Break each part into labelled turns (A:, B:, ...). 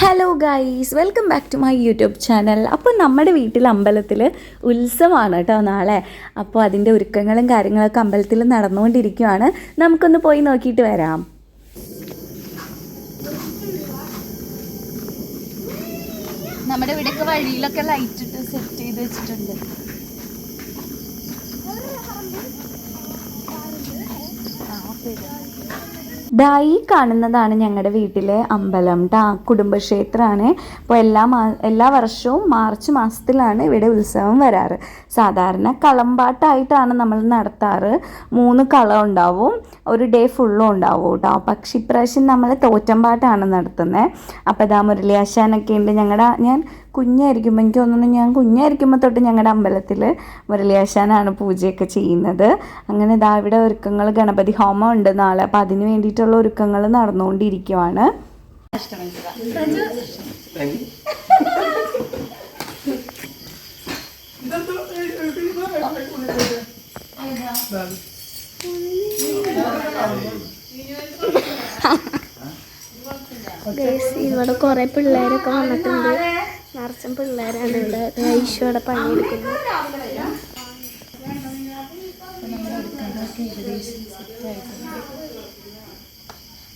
A: Hello guys welcome back to my YouTube channel അപ്പോൾ നമ്മുടെ വീട്ടിൽ അമ്പലത്തിൽ ഉത്സവമാണ് കേട്ടോ നാളെ. അപ്പോൾ അതിന്റെ ഒരുക്കങ്ങളും കാര്യങ്ങളൊക്കെ അമ്പലത്തിൽ നടന്നുകൊണ്ടിരിക്കുകയാണ് നമുക്കൊന്ന് പോയി നോക്കിയിട്ട് വരാം. നമ്മുടെ ഇവിടെയൊക്കെ വഴിയിലൊക്കെ ലൈറ്റ് ഇട്ട് സെറ്റ് ചെയ്ത് വെച്ചിട്ടുണ്ട്. ഈ കാണുന്നതാണ് ഞങ്ങളുടെ വീട്ടിലെ അമ്പലം. ഡാ കുടുംബക്ഷേത്രമാണ് അപ്പോൾ എല്ലാ മാ എല്ലാ വർഷവും മാർച്ച് മാസത്തിലാണ് ഇവിടെ ഉത്സവം വരാറ്. സാധാരണ കളമ്പാട്ടായിട്ടാണ് നമ്മൾ നടത്താറ്. മൂന്ന് കളം ഉണ്ടാവും ഒരു ഡേ ഫുള്ളും ഉണ്ടാവും കേട്ടോ പക്ഷെ ഇപ്രാവശ്യം നമ്മൾ തോറ്റമ്പാട്ടാണ് നടത്തുന്നത് അപ്പോൾ ഇതാ മുരളിയാശാനൊക്കെ ഉണ്ട്. ഞങ്ങളുടെ ഞാൻ കുഞ്ഞായിരിക്കുമ്പോൾ എനിക്ക് തോന്നുന്നു ഞാൻ കുഞ്ഞായിരിക്കുമ്പോൾ തൊട്ട് ഞങ്ങളുടെ അമ്പലത്തിൽ മുരളിയാശാനാണ് പൂജയൊക്കെ ചെയ്യുന്നത്. അങ്ങനെ ഇതാ ഇവിടെ ഒരുക്കങ്ങൾ ഗണപതി ഹോമം ഉണ്ട് നാളെ. അപ്പോൾ അതിന് വേണ്ടിയിട്ടുള്ള ഒരുക്കങ്ങൾ നടന്നുകൊണ്ടിരിക്കുവാണ്.
B: ഇവിടെ കുറെ പിള്ളേരൊക്കെ വന്നിട്ടുണ്ട്. നിറച്ചും പിള്ളേരാണ് ഇവിടെ. ഇവിടെ പണിയെടുക്കുന്നത്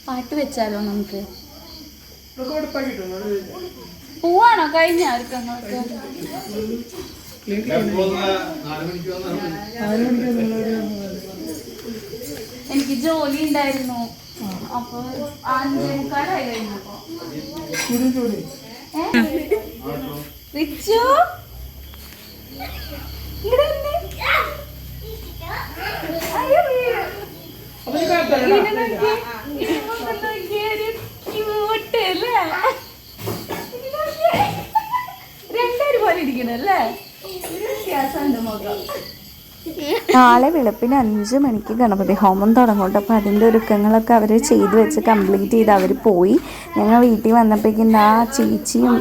A: പാട്ട് വെച്ചാലോ നമുക്ക്? പോവാണോ? കഴിഞ്ഞ? എനിക്ക് ജോലി ഉണ്ടായിരുന്നു. അപ്പൊ അഞ്ചേ മുക്കാലായി കഴിഞ്ഞപ്പോ? റിച്ചു. രണ്ടുപേരും പോലെ ഇരിക്കണല്ലേ ഒരു വ്യത്യാസമുണ്ട് മുഖം നാളെ വെളുപ്പിന് അഞ്ച് മണിക്ക് ഗണപതി ഹോമം തുടങ്ങും. അപ്പോൾ അതിന്റെ ഒരുക്കങ്ങളൊക്കെ അവർ ചെയ്ത് വെച്ച് കംപ്ലീറ്റ് ചെയ്ത് അവർ പോയി. ഞങ്ങൾ വീട്ടിൽ വന്നപ്പോഴേക്കും ആ ചേച്ചിയും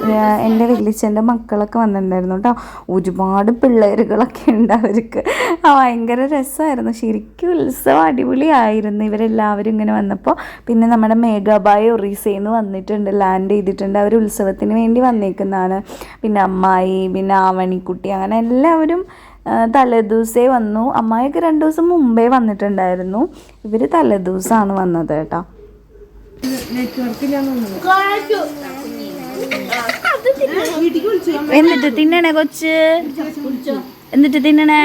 A: എന്റെ വലിയച്ഛന്റെ മക്കളൊക്കെ വന്നിട്ടുണ്ടായിരുന്നു കേട്ടോ ഒരുപാട് പിള്ളേരുകളൊക്കെ ഉണ്ട് അവർക്ക്. ആ ഭയങ്കര രസമായിരുന്നു ശരിക്കും ഉത്സവം അടിപൊളിയായിരുന്നു ഇവരെല്ലാവരും ഇങ്ങനെ വന്നപ്പോൾ പിന്നെ നമ്മുടെ മേഘാബായ് ഒറീസയിൽ നിന്ന് വന്നിട്ടുണ്ട് ലാൻഡ് ചെയ്തിട്ടുണ്ട്. അവർ ഉത്സവത്തിന് വേണ്ടി വന്നേക്കുന്നതാണ്. പിന്നെ അമ്മായി പിന്നെ ആവണിക്കുട്ടി അങ്ങനെ എല്ലാവരും തലേദിവസേ വന്നു. അമ്മായിയൊക്കെ രണ്ട് ദിവസം മുമ്പേ വന്നിട്ടുണ്ടായിരുന്നു. ഇവർ തലേദിവസമാണ് വന്നത് കേട്ടോ. എന്നിട്ട് തിന്നണേ കൊച്ച്? എന്നിട്ട് തിന്നണേ?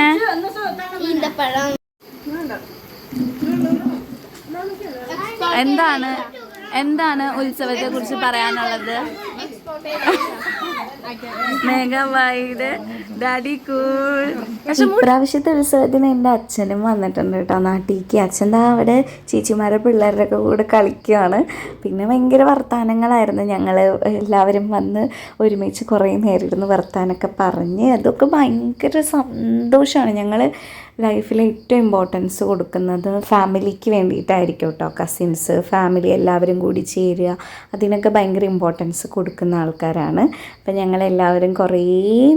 A: എന്താണ്? എന്താണ് ഉത്സവത്തെ കുറിച്ച് പറയാനുള്ളത്? ഡാഡി കൂൾ പക്ഷെ ഇപ്രാവശ്യത്തെ ഉത്സവത്തിന് എന്റെ അച്ഛനും വന്നിട്ടുണ്ട് കേട്ടോ നാട്ടിലേക്ക്. അച്ഛൻ അവിടെ ചേച്ചിമാരുടെ പിള്ളേരുടെ കൂടെ കളിക്കുകയാണ് പിന്നെ ഭയങ്കര വർത്തമാനങ്ങളായിരുന്നു ഞങ്ങൾ എല്ലാവരും വന്ന് ഒരുമിച്ച് കുറേ നേരം വർത്തമാനമൊക്കെ പറഞ്ഞ് അതൊക്കെ ഭയങ്കര സന്തോഷമാണ്. ഞങ്ങൾ ലൈഫിൽ ഏറ്റവും ഇമ്പോർട്ടൻസ് കൊടുക്കുന്നത് ഫാമിലിക്ക് വേണ്ടിയിട്ടായിരിക്കും കേട്ടോ. കസിൻസ് ഫാമിലി എല്ലാവരും കൂടി ചേരുക അതിനൊക്കെ ഭയങ്കര ഇമ്പോർട്ടൻസ് കൊടുക്കുന്ന ആൾക്കാരാണ്. അപ്പം ഞങ്ങളെല്ലാവരും കുറേ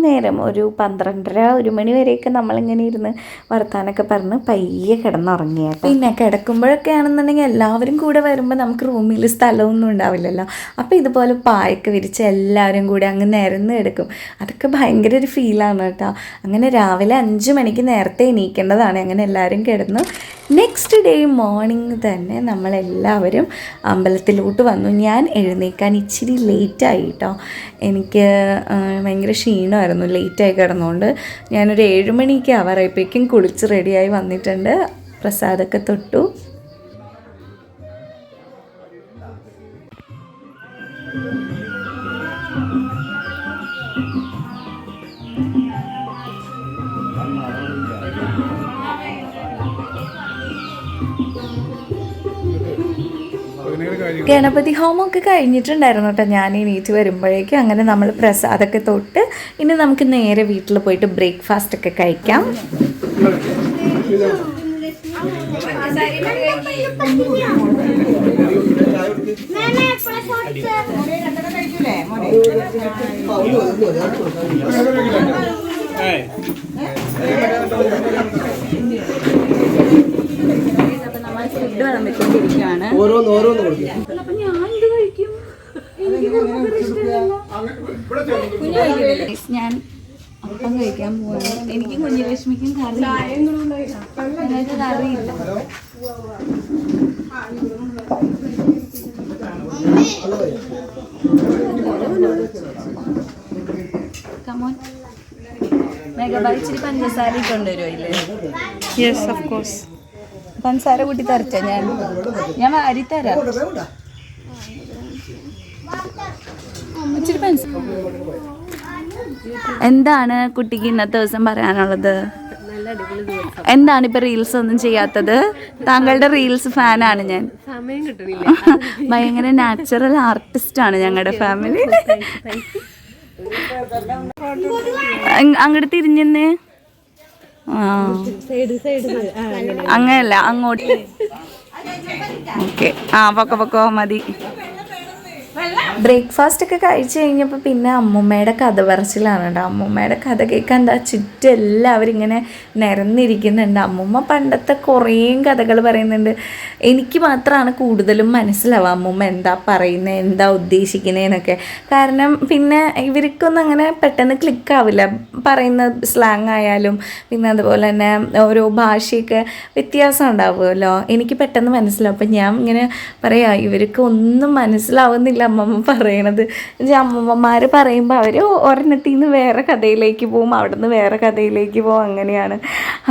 A: നേരം ഒരു പന്ത്രണ്ടര ഒരു മണി വരെയൊക്കെ നമ്മളിങ്ങനെ ഇരുന്ന് വർത്താനൊക്കെ പറഞ്ഞ് പയ്യെ കിടന്നുറങ്ങി പിന്നെ കിടക്കുമ്പോഴൊക്കെ ആണെന്നുണ്ടെങ്കിൽ എല്ലാവരും കൂടെ വരുമ്പോൾ നമുക്ക് റൂമിൽ സ്ഥലമൊന്നും ഉണ്ടാവില്ലല്ലോ. അപ്പോൾ ഇതുപോലെ പായൊക്കെ വിരിച്ച് എല്ലാവരും കൂടെ അങ്ങ് നിരന്ന് എടുക്കും അതൊക്കെ ഭയങ്കര ഒരു ഫീലാണ് കേട്ടോ. അങ്ങനെ രാവിലെ അഞ്ച് മണിക്ക് നേരത്തെ എണീക്കേണ്ടതാണ്. അങ്ങനെ എല്ലാവരും കിടന്നു നെക്സ്റ്റ് ഡേ മോർണിംഗ് തന്നെ നമ്മളെല്ലാവരും അമ്പലത്തിലോട്ട് വന്നു. ഞാൻ എഴുന്നേക്കാൻ ഇച്ചിരി ലേറ്റായി കേട്ടോ. എനിക്ക് ഭയങ്കര ക്ഷീണമായിരുന്നു. ലേറ്റായി കിടന്നുകൊണ്ട് ഞാനൊരു ഏഴുമണിക്ക് ആവാറായപ്പോഴേക്കും കുളിച്ച് റെഡിയായി വന്നിട്ടുണ്ട്. പ്രസാദൊക്കെ തൊട്ടു. ഗണപതി ഹോമമൊക്കെ കഴിഞ്ഞിട്ടുണ്ടായിരുന്നു കേട്ടോ ഞാൻ എണീറ്റ് വരുമ്പോഴേക്കും. അങ്ങനെ നമ്മൾ പ്രസാദമൊക്കെ തൊട്ട് ഇനി നമുക്ക് നേരെ വീട്ടിൽ പോയിട്ട് ബ്രേക്ക്ഫാസ്റ്റ് ഒക്കെ കഴിക്കാം. നമ്മൾ ഫുഡ് വിളമ്പിക്കൊണ്ടിരിക്കുകയാണ് അപ്പൊ ഞാൻ കഴിക്കും? ഞാൻ അപ്പം കഴിക്കാൻ പോവാണ്. എനിക്ക് കുഞ്ഞുലക്ഷ്മിക്കും കറി ഞങ്ങൾക്ക് കറിയില്ല കമോൻ മെഗബാ ഇച്ചിരി പഞ്ചസാര കൊണ്ടുവരുമോ ഇല്ലേ
B: യെസ് ഓഫ് കോഴ്സ്
A: പഞ്ചസാര കൂട്ടി തരച്ച? ഞാൻ ഞാൻ വാരി തരാം ഇച്ചിരി പഞ്ചസാര. എന്താണ് കുട്ടിക്ക് ഇന്നത്തെ ദിവസം പറയാനുള്ളത്? എന്താണ് ഇപ്പൊ റീൽസ് ഒന്നും ചെയ്യാത്തത്? താങ്കളുടെ റീൽസ് ഫാനാണ് ഞാൻ. ഭയങ്കര നാച്ചുറൽ ആർട്ടിസ്റ്റ് ആണ് ഞങ്ങളുടെ ഫാമിലി അങ്ങോട്ട് തിരിഞ്ഞെന്ന്. അങ്ങനല്ല അങ്ങോട്ട്. ഓക്കെ. ആ പക്ക പൊക്കോ മതി. ബ്രേക്ക്ഫാസ്റ്റ് ഒക്കെ കഴിച്ചു കഴിഞ്ഞപ്പോൾ പിന്നെ അമ്മൂമ്മയുടെ കഥ പറച്ചിലാണ് കേട്ടോ അമ്മൂമ്മയുടെ കഥ കേൾക്കാൻ എന്താ ചുറ്റും എല്ലാവരും ഇങ്ങനെ നിരന്നിരിക്കുന്നുണ്ട്. അമ്മൂമ്മ പണ്ടത്തെ കുറേ കഥകൾ പറയുന്നുണ്ട്. എനിക്ക് മാത്രമാണ് കൂടുതലും മനസ്സിലാവുക അമ്മൂമ്മ എന്താ പറയുന്നത് എന്താ ഉദ്ദേശിക്കുന്നതെന്നൊക്കെ കാരണം പിന്നെ ഇവർക്കൊന്നും അങ്ങനെ പെട്ടെന്ന് ക്ലിക്ക് ആവില്ല. പറയുന്ന സ്ലാങ് ആയാലും പിന്നെ അതുപോലെ തന്നെ ഓരോ ഭാഷയൊക്കെ വ്യത്യാസം ഉണ്ടാവുമല്ലോ. എനിക്ക് പെട്ടെന്ന് മനസ്സിലാവും. അപ്പം ഞാൻ ഇങ്ങനെ പറയാം ഇവർക്ക് ഒന്നും മനസ്സിലാവുന്നില്ല. അമ്മമ്മ പറയണത്. അമ്മമ്മമാർ പറയുമ്പോൾ അവർ ഒരെണ്ണത്തിൽ നിന്ന് വേറെ കഥയിലേക്ക് പോകും അവിടെ നിന്ന് വേറെ കഥയിലേക്ക് പോകും അങ്ങനെയാണ്.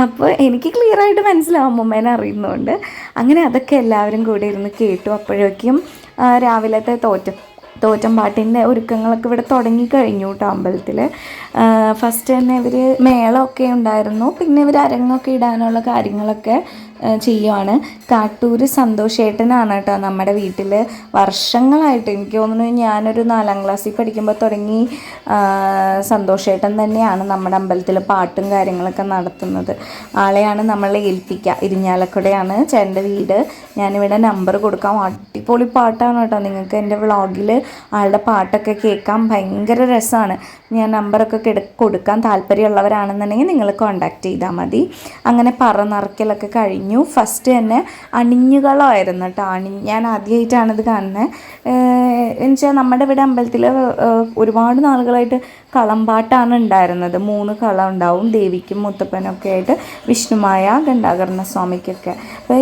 A: അപ്പോൾ എനിക്ക് ക്ലിയർ ആയിട്ട് മനസ്സിലാവും അമ്മമ്മേനെ അറിയുന്നതുകൊണ്ട് അങ്ങനെ അതൊക്കെ എല്ലാവരും കൂടെ ഇരുന്ന് കേട്ടു അപ്പോഴേക്കും രാവിലത്തെ തോറ്റം തോറ്റം പാട്ടിന്റെ ഒരുക്കങ്ങളൊക്കെ ഇവിടെ തുടങ്ങി കഴിഞ്ഞു കേട്ടോ അമ്പലത്തിൽ ഫസ്റ്റ് തന്നെ ഇവർ മേളമൊക്കെ ഉണ്ടായിരുന്നു. പിന്നെ ഇവർ അരങ്ങൊക്കെ ഇടാനുള്ള കാര്യങ്ങളൊക്കെ ചെയ്യുവാണ്. കാട്ടൂർ സന്തോഷേട്ടനാണ് കേട്ടോ നമ്മുടെ വീട്ടിൽ വർഷങ്ങളായിട്ട് എനിക്ക് തോന്നുന്നു ഞാനൊരു നാലാം ക്ലാസ്സിൽ പഠിക്കുമ്പോൾ തുടങ്ങി സന്തോഷേട്ടൻ തന്നെയാണ് നമ്മുടെ അമ്പലത്തിൽ പാട്ടും കാര്യങ്ങളൊക്കെ നടത്തുന്നത്. ആളെയാണ് നമ്മളെ ഏൽപ്പിക്കുക ഇരിഞ്ഞാലക്കുടയാണ് ചേട്ടന്റെ വീട്. ഞാനിവിടെ നമ്പർ കൊടുക്കാം. അടിപൊളി പാട്ടാണ് കേട്ടോ. നിങ്ങൾക്ക് എന്റെ വ്ളോഗിൽ ആളുടെ പാട്ടൊക്കെ കേൾക്കാൻ ഭയങ്കര രസമാണ്. ഞാൻ നമ്പറൊക്കെ കിട കൊടുക്കാൻ താല്പര്യമുള്ളവരാണെന്നുണ്ടെങ്കിൽ നിങ്ങൾ കോണ്ടാക്ട് ചെയ്താൽ മതി. അങ്ങനെ പറ നിറയ്ക്കലൊക്കെ കഴിഞ്ഞു ഫസ്റ്റ് തന്നെ അണിഞ്ഞുകളായിരുന്നു കേട്ടോ. അണി ഞാൻ ആദ്യമായിട്ടാണ് ഇത് കാണുന്നത് എന്നുവെച്ചാൽ നമ്മുടെ ഇവിടെ അമ്പലത്തിൽ ഒരുപാട് നാളുകളായിട്ട് കളമ്പാട്ടാണ് ഉണ്ടായിരുന്നത്. മൂന്ന് കളം ഉണ്ടാവും. ദേവിക്കും മുത്തപ്പനൊക്കെ ആയിട്ട് വിഷ്ണുമായ ഗണ്ടാകർണ സ്വാമിക്കൊക്കെ. അപ്പോൾ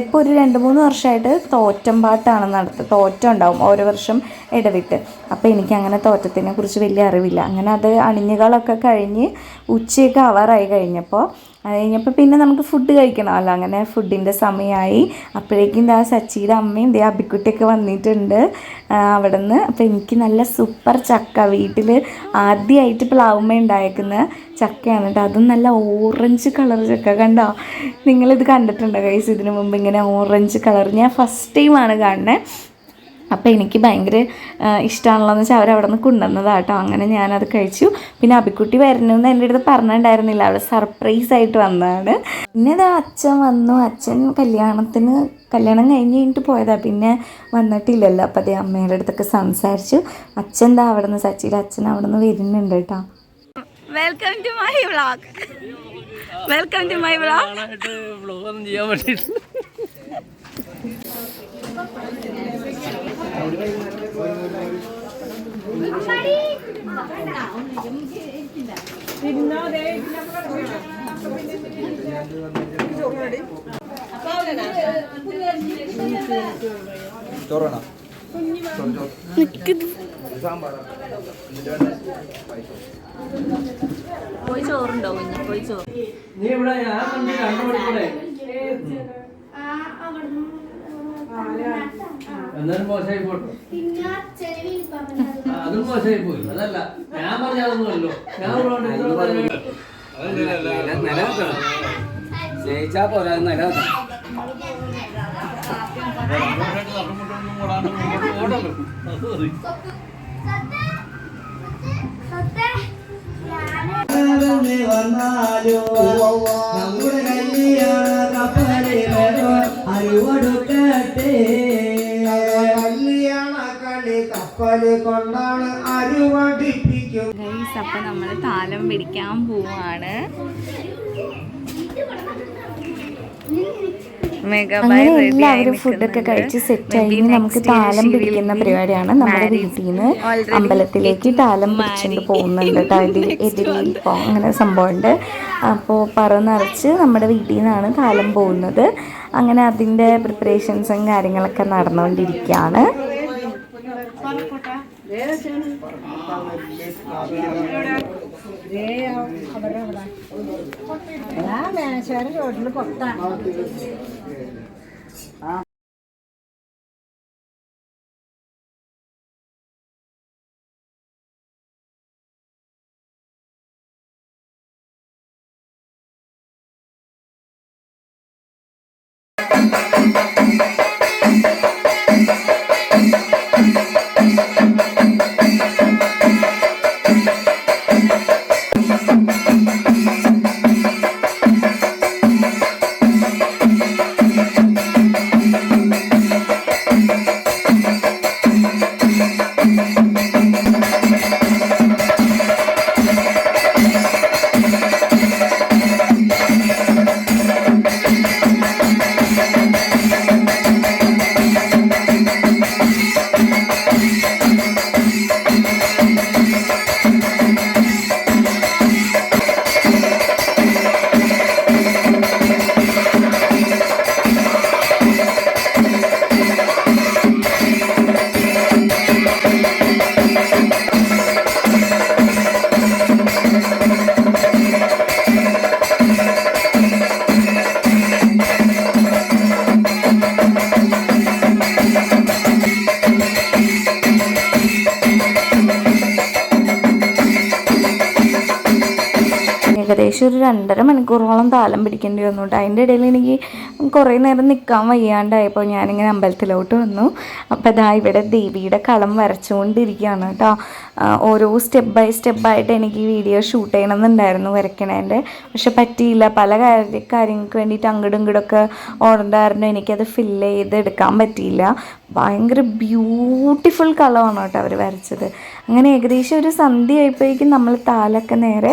A: ഇപ്പോൾ ഒരു രണ്ട് മൂന്ന് വർഷമായിട്ട് തോറ്റം പാട്ടാണ് നടത്തുക തോറ്റം ഉണ്ടാവും ഓരോ വർഷം ഇടവിട്ട്. അപ്പോൾ എനിക്ക് അങ്ങനെ തോറ്റത്തിനെ കുറിച്ച് വലിയ അറിവില്ല. അങ്ങനെ അത് അണിഞ്ഞുകളൊക്കെ കഴിഞ്ഞ് ഉച്ചയൊക്കെ ആവാറായി കഴിഞ്ഞപ്പോൾ അത് കഴിഞ്ഞപ്പോൾ പിന്നെ നമുക്ക് ഫുഡ് കഴിക്കണമല്ലോ അങ്ങനെ ഫുഡിന്റെ സമയമായി അപ്പോഴേക്കും ദാ സച്ചിയുടെ അമ്മയും ദേ അബിക്കുട്ടിയൊക്കെ വന്നിട്ടുണ്ട്. അവിടെ നിന്ന് അപ്പോൾ എനിക്ക് നല്ല സൂപ്പർ ചക്ക. വീട്ടിൽ ആദ്യമായിട്ട് പ്ലാവുമ്മ ഉണ്ടായേക്കുന്ന ചക്കയാണ് കേട്ടോ. അതും നല്ല ഓറഞ്ച് കളർ ചക്ക കണ്ടോ? നിങ്ങളിത് കണ്ടിട്ടുണ്ടോ കൈസ് ഇതിനു മുമ്പ് ഇങ്ങനെ ഓറഞ്ച് കളർ ഞാൻ ഫസ്റ്റ് ടൈമാണ് കാണുന്നത് അപ്പോൾ എനിക്ക് ഭയങ്കര ഇഷ്ടമാണല്ലോന്ന് വെച്ചാൽ അവരവിടെ അവിടെ നിന്ന് കൊണ്ടുവന്നതാണ് കേട്ടോ. അങ്ങനെ ഞാനത് കഴിച്ചു. പിന്നെ അബിക്കുട്ടി വരണമെന്ന് എന്റെ അടുത്ത് പറഞ്ഞിട്ടുണ്ടായിരുന്നില്ല. അവിടെ സർപ്രൈസ് ആയിട്ട് വന്നതാണ്. പിന്നെ അത് അച്ഛൻ വന്നു. അച്ഛൻ കല്യാണത്തിന് കല്യാണം കഴിഞ്ഞ് കഴിഞ്ഞിട്ട് പോയതാണ് പിന്നെ വന്നിട്ടില്ലല്ലോ. അപ്പോൾ അതേ അമ്മയുടെ അടുത്തൊക്കെ സംസാരിച്ചു. അച്ഛൻ എന്താ അവിടെ നിന്ന് സച്ചിയിൽ അച്ഛൻ അവിടെ നിന്ന് വരുന്നുണ്ട് കേട്ടോ. Welcome to my vlog welcome to my vlog
C: ചെയ്യാൻ വേണ്ടിയിട്ട്
A: പോയി ചോറുണ്ടോ കുഞ്ഞു? പോയി ചോറ്.
C: നീ ഇവിടെ ഞാൻ കണ്ടി ആ മണിക്കൂടെ എന്നാലും മോശമായി പോട്ടെ അതും മോശമായി പോയി. അതല്ല ഞാൻ പറഞ്ഞ അതൊന്നുമല്ലോ ഞാൻ
D: നിലനിർത്തണം സ്നേഹിച്ചാ പോരാ
E: കല്യാണ കളി കപ്പൽ കൊണ്ടാണ്
A: അപ്പം നമ്മൾ താലം പിടിക്കാൻ പോവാണ്. അങ്ങനെ എല്ലാവരും ഫുഡൊക്കെ കഴിച്ച് സെറ്റ് ആയി. നമുക്ക് താലം പിടിക്കുന്ന പരിപാടിയാണ് നമ്മുടെ വീട്ടിൽ നിന്ന് അമ്പലത്തിലേക്ക് താലം പിടിച്ചുകൊണ്ട് പോകുന്നുണ്ട് കേട്ടോ. എതിരി എതിരിയിൽ അങ്ങനെ സംഭവമുണ്ട്. അപ്പോൾ പറ നിറച്ച് നമ്മുടെ വീട്ടിൽ നിന്നാണ് താലം പോകുന്നത്. അങ്ങനെ അതിന്റെ പ്രിപ്പറേഷൻസും കാര്യങ്ങളൊക്കെ നടന്നുകൊണ്ടിരിക്കുകയാണ്. Thank you. ഏകദേശം ഒരു രണ്ടര മണിക്കൂറോളം താലം പിടിക്കേണ്ടി വന്നു കേട്ടോ അതിന്റെ ഇടയിൽ എനിക്ക് കുറേ നേരം നിൽക്കാൻ വയ്യാണ്ടായപ്പോൾ ഞാനിങ്ങനെ അമ്പലത്തിലോട്ട് വന്നു. അപ്പോൾ ഇതാ ഇവിടെ ദേവിയുടെ കളം വരച്ചുകൊണ്ടിരിക്കുകയാണ് കേട്ടോ ഓരോ സ്റ്റെപ്പ് ബൈ സ്റ്റെപ്പായിട്ട് എനിക്ക് വീഡിയോ ഷൂട്ട് ചെയ്യണമെന്നുണ്ടായിരുന്നു വരയ്ക്കണേന്റെ. പക്ഷെ പറ്റിയില്ല. പല കാര്യ കാര്യങ്ങൾക്ക് വേണ്ടിയിട്ട് അങ്ങോട്ടും ഇങ്ങോട്ടൊക്കെ ഓടേണ്ടായിരുന്നു എനിക്കത് ഫില്ല് ചെയ്ത് എടുക്കാൻ പറ്റിയില്ല. ഭയങ്കര ബ്യൂട്ടിഫുൾ കളമാണ് കേട്ടോ അവർ വരച്ചത്. അങ്ങനെ ഏകദേശം ഒരു സന്ധ്യ ആയപ്പോഴേക്കും നമ്മൾ താലൊക്കെ നേരെ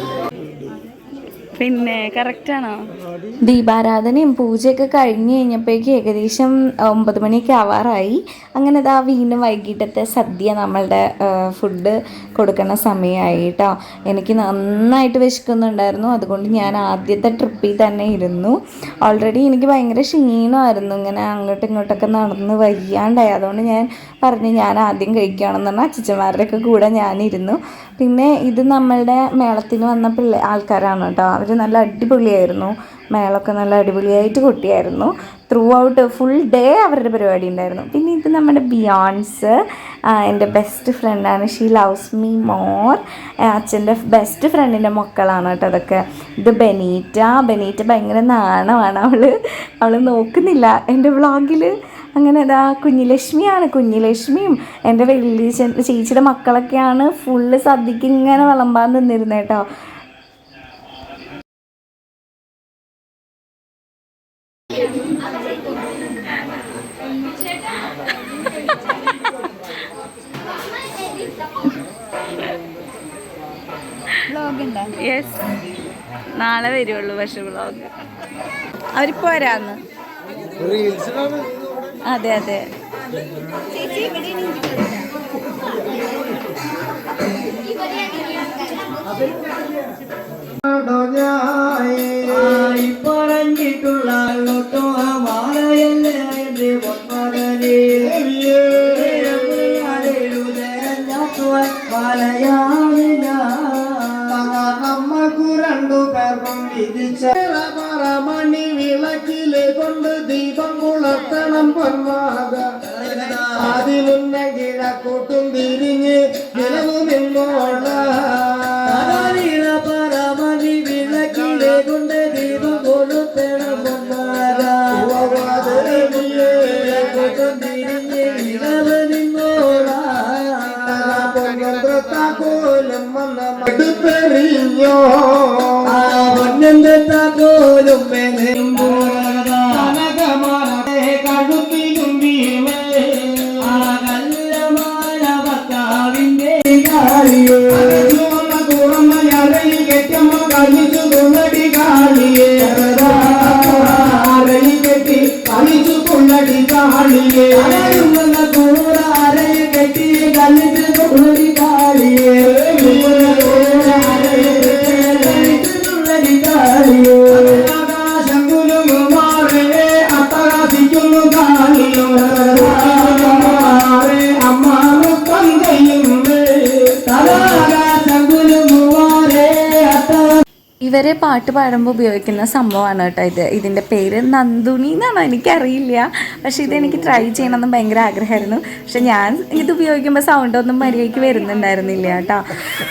A: പിന്നെ കറക്റ്റാണോ ദീപാരാധനയും പൂജയൊക്കെ കഴിഞ്ഞു കഴിഞ്ഞപ്പോഴേക്ക് ഏകദേശം ഒമ്പത് മണിയൊക്കെ ആവാറായി. അങ്ങനെ ഇതാ വീണ്ടും വൈകിട്ടത്തെ സദ്യ നമ്മളുടെ ഫുഡ് കൊടുക്കുന്ന സമയമായി കേട്ടോ എനിക്ക് നന്നായിട്ട് വിശക്കുന്നുണ്ടായിരുന്നു. അതുകൊണ്ട് ഞാൻ ആദ്യത്തെ ട്രിപ്പിൽ തന്നെ ഇരുന്നു. ഓൾറെഡി എനിക്ക് ഭയങ്കര ക്ഷീണമായിരുന്നു. ഇങ്ങനെ അങ്ങോട്ടും ഇങ്ങോട്ടൊക്കെ നടന്ന് വയ്യാണ്ടായി. അതുകൊണ്ട് ഞാൻ പറഞ്ഞു ഞാൻ ആദ്യം കഴിക്കുകയാണെന്ന് പറഞ്ഞാൽ അച്ഛച്ചന്മാരുടെയൊക്കെ കൂടെ ഞാനിരുന്നു. പിന്നെ ഇത് നമ്മളുടെ മേളത്തിന് വന്ന പിള്ളേ ആൾക്കാരാണ് കേട്ടോ. അവർ നല്ല അടിപൊളിയായിരുന്നു. മേളമൊക്കെ നല്ല അടിപൊളിയായിട്ട് കൊട്ടിയായിരുന്നു. ത്രൂ ഔട്ട് ഫുൾ ഡേ അവരുടെ പരിപാടി ഉണ്ടായിരുന്നു. പിന്നെ ഇത് നമ്മുടെ ബിയോൺസ് എന്റെ ബെസ്റ്റ് ഫ്രണ്ടാണ് ഷീ ലവ്സ് മീ മോർ അച്ഛന്റെ ബെസ്റ്റ് ഫ്രണ്ടിന്റെ മക്കളാണ് കേട്ടോ അതൊക്കെ. ഇത് ബെനീറ്റ. ബെനീറ്റ ഭയങ്കര നാണമാണ് അവൾ അവൾ നോക്കുന്നില്ല. എന്റെ വ്ളോഗിൽ അങ്ങനെ ഇതാ കുഞ്ഞിലക്ഷ്മിയാണ്. കുഞ്ഞിലക്ഷ്മിയും എന്റെ വലിയ ചേച്ചിയുടെ മക്കളൊക്കെയാണ് ഫുള്ള് സദ്യക്ക് ഇങ്ങനെ വിളമ്പാൻ നിന്നിരുന്നത് കേട്ടോ. യെസ് നാളെ വരുള്ളൂ പക്ഷെ വ്ളോഗ്. അവരിപ്പോ വരാന്ന് അതെ അതെ.
E: yeah.
A: ഇവരെ പാട്ട് പാടുമ്പോൾ ഉപയോഗിക്കുന്ന സംഭവമാണ് കേട്ടോ ഇത്. ഇതിന്റെ പേര് നന്ദുണി എന്നാണോ? എനിക്കറിയില്ല. പക്ഷേ ഇതെനിക്ക് ട്രൈ ചെയ്യണമെന്ന് ഭയങ്കര ആഗ്രഹമായിരുന്നു. പക്ഷെ ഞാൻ ഇത് ഉപയോഗിക്കുമ്പോൾ സൗണ്ടൊന്നും മര്യാദയ്ക്ക് വരുന്നുണ്ടായിരുന്നില്ല കേട്ടോ.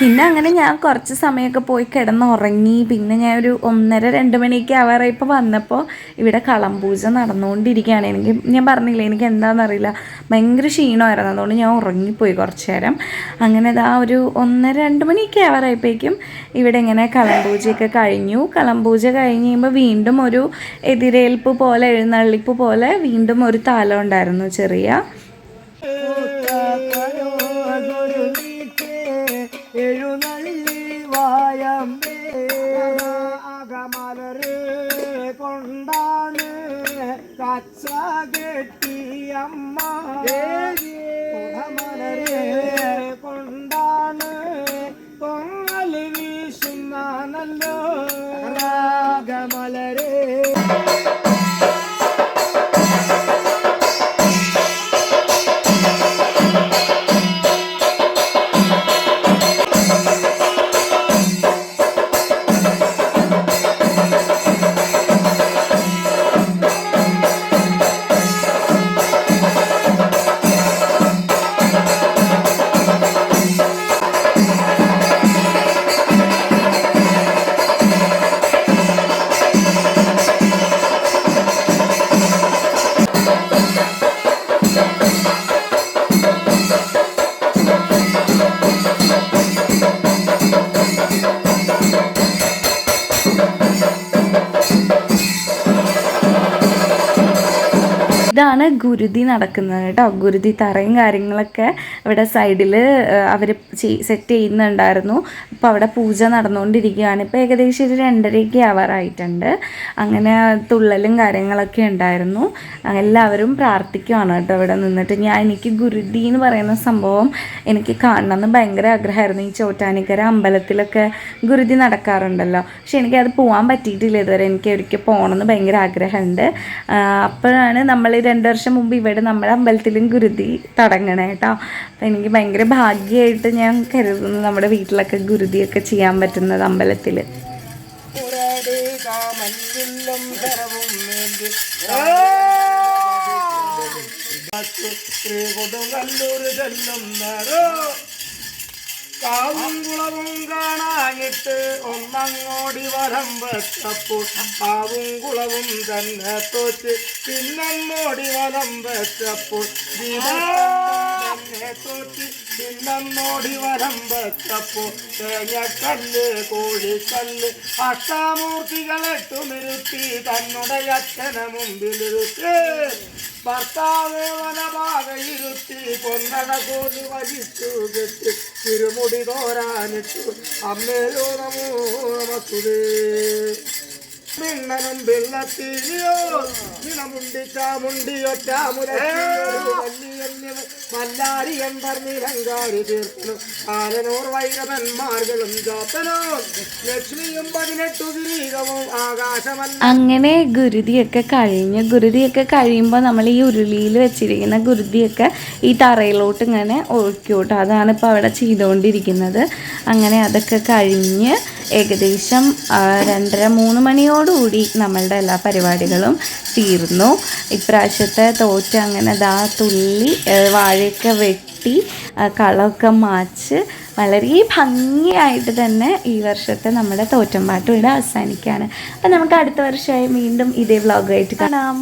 A: പിന്നെ അങ്ങനെ ഞാൻ കുറച്ച് സമയമൊക്കെ പോയി കിടന്നുറങ്ങി. പിന്നെ ഞാൻ ഒരു ഒന്നര രണ്ട് മണിയൊക്കെ ആവാറായി. വന്നപ്പോൾ ഇവിടെ കളംപൂജ നടന്നുകൊണ്ടിരിക്കുകയാണ്. എനിക്ക് ഞാൻ പറഞ്ഞില്ലേ എനിക്ക് എന്താണെന്നറിയില്ല ഭയങ്കര ക്ഷീണമായിരുന്നു. അതുകൊണ്ട് ഞാൻ ഉറങ്ങിപ്പോയി കുറച്ച് നേരം. അങ്ങനെ അതാ ഒരു ഒന്നര രണ്ട് മണിയൊക്കെ ആവാറായപ്പോഴേക്കും ഇവിടെ ഇങ്ങനെ കളംപൂജയൊക്കെ കഴിഞ്ഞു. കളംപൂജ കഴിഞ്ഞ് കഴിയുമ്പോൾ വീണ്ടും ഒരു എതിരേൽപ്പ് പോലെ എഴുന്നള്ളിപ്പ് പോലെ വീണ്ടും ഒരു താലം ഉണ്ടായിരുന്നു ചെറിയ.
E: കൊണ്ടാണ് കച്ച കെട്ടിയമ്മ മലര്
A: ഇതാണ് ഗുരുതി നടക്കുന്നത് കേട്ടോ. ഗുരുതി തറയും കാര്യങ്ങളൊക്കെ ഇവിടെ സൈഡിൽ അവർ സെറ്റ് ചെയ്യുന്നുണ്ടായിരുന്നു. അപ്പോൾ അവിടെ പൂജ നടന്നുകൊണ്ടിരിക്കുകയാണ്. ഇപ്പോൾ ഏകദേശം ഒരു രണ്ടരയ്ക്ക് ആവാറായിട്ടുണ്ട്. അങ്ങനെ തുള്ളലും കാര്യങ്ങളൊക്കെ ഉണ്ടായിരുന്നു. എല്ലാവരും പ്രാർത്ഥിക്കുവാണ് കേട്ടോ ഇവിടെ നിന്നിട്ട്. ഞാൻ എനിക്ക് ഗുരുതി എന്ന് പറയുന്ന സംഭവം എനിക്ക് കാണണമെന്ന് ഭയങ്കര ആഗ്രഹമായിരുന്നു. ഈ ചോറ്റാനിക്കര അമ്പലത്തിലൊക്കെ ഗുരുതി നടക്കാറുണ്ടല്ലോ. പക്ഷെ എനിക്കത് പോകാൻ പറ്റിയിട്ടില്ല ഇതുവരെ. എനിക്ക് ഒരിക്കൽ പോകണമെന്ന് ഭയങ്കര ആഗ്രഹമുണ്ട്. അപ്പോഴാണ് നമ്മൾ രണ്ട് വർഷം മുമ്പ് ഇവിടെ നമ്മുടെ അമ്പലത്തിലും ഗുരുതി തുടങ്ങണേ കേട്ടോ അപ്പം എനിക്ക് ഭയങ്കര ഭാഗ്യമായിട്ട് ഞാൻ കരുതുന്നു നമ്മുടെ വീട്ടിലൊക്കെ ഗുരുതിയൊക്കെ ചെയ്യാൻ പറ്റുന്നത് അമ്പലത്തിൽ
E: കൊടുങ്ങല്ലൂർ ചെല്ലുന്നോ കാവും കുളവും കാണായിട്ട് ഒന്നങ്ങോടി വരം വെച്ചപ്പോൾ കാവും കുളവും തന്നെ തോറ്റ് പിന്നങ്ങോടി വരം വെച്ചപ്പോൾ തന്നെ തോറ്റ് പിന്നങ്ങോടി വരം വെച്ചപ്പോൾ തേങ്ങക്കല്ല് കോഴിക്കല്ല് അഷ്ടാമൂർത്തികളെട്ടു നിരുത്തി തന്നുടെ അച്ഛനെ മുമ്പിലിരുത്തി. ഭർത്താവ് വനഭാഗയിരുത്തി പൊന്നട കോലി വലിച്ചു കെട്ടി. തിരുമുടി തോരാനിട്ടു. അമ്മയോ നമോ നമസ്തുതേ മിണ്ണനും വെള്ളത്തിരിയോ നിണമുണ്ടി ചാമുണ്ടിയൊറ്റാമുരഞ്ഞിയന്യവ വല്ലാരി എന്തർ നിരങ്കാരി തീർത്തനു ആരനൂർ വൈരവന്മാർകളും ജോത്തനോ ലക്ഷ്മിയും പതിനെട്ടു ഗിരീകവും ആകാശമല്ല.
A: അങ്ങനെ ഗുരുതിയൊക്കെ കഴിഞ്ഞ് ഗുരുതിയൊക്കെ കഴിയുമ്പോൾ നമ്മൾ ഈ ഉരുളിയിൽ വെച്ചിരിക്കുന്ന ഗുരുതിയൊക്കെ ഈ തറയിലോട്ട് ഇങ്ങനെ ഒഴിക്കൂട്ടോ അതാണ് ഇപ്പോൾ അവിടെ ചെയ്തുകൊണ്ടിരിക്കുന്നത്. അങ്ങനെ അതൊക്കെ കഴിഞ്ഞ് ഏകദേശം രണ്ടര മൂന്ന് മണിയോ മണിയോടുകൂടി നമ്മളുടെ എല്ലാ പരിപാടികളും തീർന്നു. ഇപ്രാവശ്യത്തെ തോറ്റ അങ്ങനെ ദാ തുള്ളി വാഴയൊക്കെ വെട്ടി കളമൊക്കെ മാച്ച് വളരെ ഭംഗിയായിട്ട് തന്നെ ഈ വർഷത്തെ നമ്മുടെ തോറ്റമ്പാട്ട് ഇവിടെ അവസാനിക്കുകയാണ്. അപ്പം നമുക്ക് അടുത്ത വർഷമായി വീണ്ടും ഇതേ വ്ളോഗായിട്ട് കാണാം.